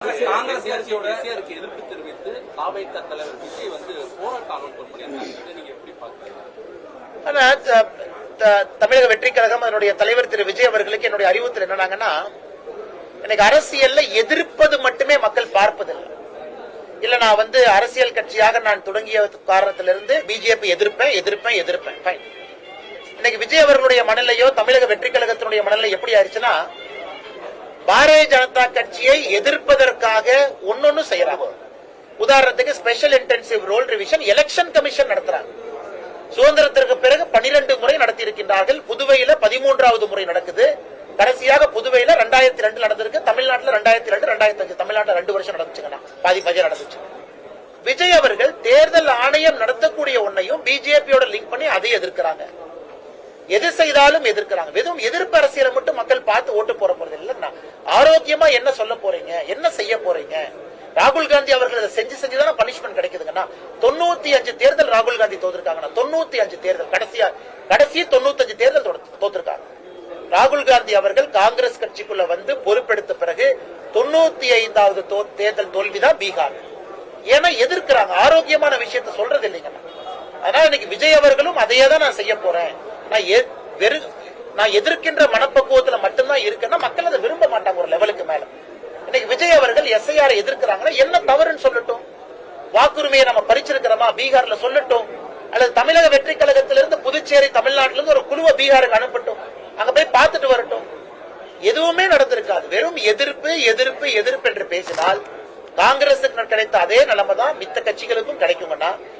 காங்கிரஸ் கட்சியோட எதிர்ப்பு தெரிவித்து தாவைக்க தலைவர் விஜய் வந்து போராட்டம் நீங்க எப்படி பாக்குறீங்க தமிழக வெற்றி கழகம் அதனுடைய தலைவர் திரு விஜய் அவர்களுக்கு என்னுடைய அறிவுறுத்தல் என்னன்னாங்கன்னா எனக்கு அரசியல்ல எதிர்ப்பது மட்டுமே மக்கள் பார்ப்பதில்லை. இல்ல நான் வந்து அரசியல் கட்சியாக நான் தொடங்கிய காரணத்திலிருந்து பிஜேபி எதிர்ப்பேன் எதிர்ப்பேன் எதிர்ப்பேன். இன்னைக்கு விஜய் அவர்களுடைய மனநிலையோ தமிழக வெற்றி கழகத்தினுடைய மனநிலை எப்படி ஆயிடுச்சுன்னா பாரதிய ஜனதா கட்சியை எதிர்ப்பதற்காக ஒன்னொன்னு செய்யறாங்க. உதாரணத்துக்கு special intensive roll revision election commission நடத்துறாங்க. சுதந்திரத்திற்கு பிறகு 12 முறை நடத்தி இருக்கின்றார்கள் புதுவையில பதிமூன்றாவது முறை நடக்குது. கடைசியாக புதுவையில ரெண்டாயிரத்தி ரெண்டு நடந்திருக்கு. தமிழ்நாட்டில் ரெண்டாயிரத்தி ரெண்டு ரெண்டாயிரத்தி அஞ்சு தமிழ்நாட்டில் ரெண்டு வருஷம் நடந்துச்சுங்கன்னா பாதி பாதி நடந்துச்சு. விஜய் அவர்கள் தேர்தல் ஆணையம் நடத்தக்கூடிய ஒன்னையும் பிஜேபியோட லிங்க் பண்ணி அதை எதிர்க்கிறாங்க. எது செய்தாலும் எதிர்க்கிறாங்க. வெறும் எதிர்ப்பு அரசியலை மட்டும் மக்கள் பார்த்து ஓட்டு போற போறது இல்லைன்னா ஆரோக்கியமா என்ன சொல்ல போறீங்க? என்ன செய்ய போறீங்க? ராகுல் காந்தி அவர்கள் அதை செஞ்சு செஞ்சுதானே பனிஷ்மெண்ட் கிடைக்குதுங்கன்னா தொண்ணூத்தி அஞ்சு தேர்தல் ராகுல் காந்தி தோத்துருக்காங்கன்னா தொண்ணூத்தி அஞ்சு தேர்தல் கடைசியா கடைசி தொண்ணூத்தஞ்சு தேர்தல் தோத்துருக்காங்க. ராகுல் காந்தி அவர்கள் காங்கிரஸ் கட்சிக்குள்ள வந்து பொறுப்பெடுத்த பிறகு தொண்ணூத்தி ஐந்தாவது தோ- தேர்தல் தோல்விதான் பீகார். ஏன்னா எதிர்க்கிறாங்க. ஆரோக்கியமான விஷயத்த சொல்றது இல்லைங்கண்ணா அதனால இன்னைக்கு விஜய் அவர்களும் அதையே தான் நான் செய்ய போறேன். நான் எ- வெறு நான் எதிர்க்கின்ற மனப்பக்குவத்தை மட்டும்தான் இருக்கேன்னா மக்கள் அதை விரும்ப மாட்டாங்க ஒரு லெவலுக்கு மேல இன்னைக்கு விஜய் அவர்கள் எதிர்க்கிறாங்கன்னா என்ன தவறுன்னு சொல்லட்டும். வாக்குரிமையை நம்ம பறிச்சிருக்கிறோமா? பீகார்ல சொல்லட்டும். அல்லது தமிழக வெற்றி கழகத்திலிருந்து புதுச்சேரி தமிழ்நாட்டில இருந்து ஒரு குழுவை பீகாருக்கு அனுப்பட்டும். அங்க போய் பார்த்துட்டு வரட்டும். எதுவுமே நடந்திருக்காது. வெறும் எதிர்ப்பு எதிர்ப்பு எதிர்ப்பு என்று பேசினால் காங்கிரசுக்கு கிடைத்த அதே நிலைமை தான் மித்த கட்சிகளுக்கும் கிடைக்கும்னா